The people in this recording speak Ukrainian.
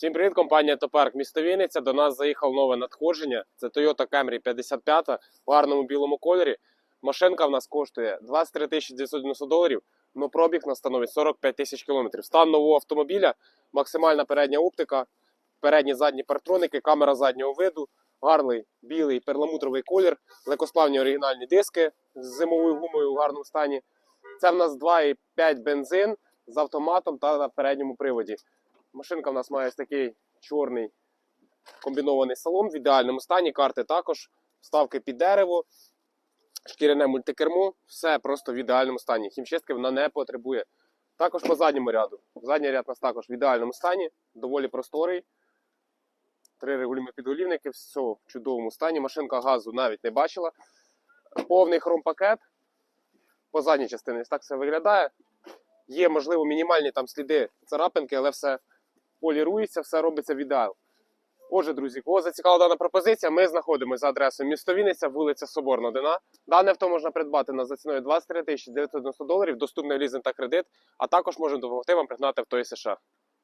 Всім привіт, компанія Топарк місто Вінниця. До нас заїхав нове надходження. Це Toyota Camry 55 в гарному білому кольорі. Машинка в нас коштує 23 тисячі 990 доларів, але пробіг нас становить 45 тисяч кілометрів. Стан нового автомобіля, максимальна передня оптика, передні задні партроники, камера заднього виду, гарний білий перламутровий колір, легкосплавні оригінальні диски з зимовою гумою в гарному стані. Це в нас 2,5 бензин з автоматом та на передньому приводі. Машинка в нас має такий чорний комбінований салон в ідеальному стані. Карти також, вставки під дерево, шкіряне мультикермо, все просто в ідеальному стані. Хімчистки вона не потребує. Також по задньому ряду. Задній ряд у нас також в ідеальному стані, доволі просторий. Три регулюємо підголівники, все в чудовому стані. Машинка газу навіть не бачила. Повний хромпакет. По задній частині так все виглядає. Є, можливо, мінімальні там сліди царапинки, але все полірується, все робиться в ідеал. Отже, друзі, кого зацікавила дана пропозиція, ми знаходимося за адресою місто Вінниця, вулиця Соборна, 1. Дане авто можна придбати на за ціною 23 тисячі 990 доларів, доступний лізинг та кредит, а також можемо допомогти вам пригнати авто із США.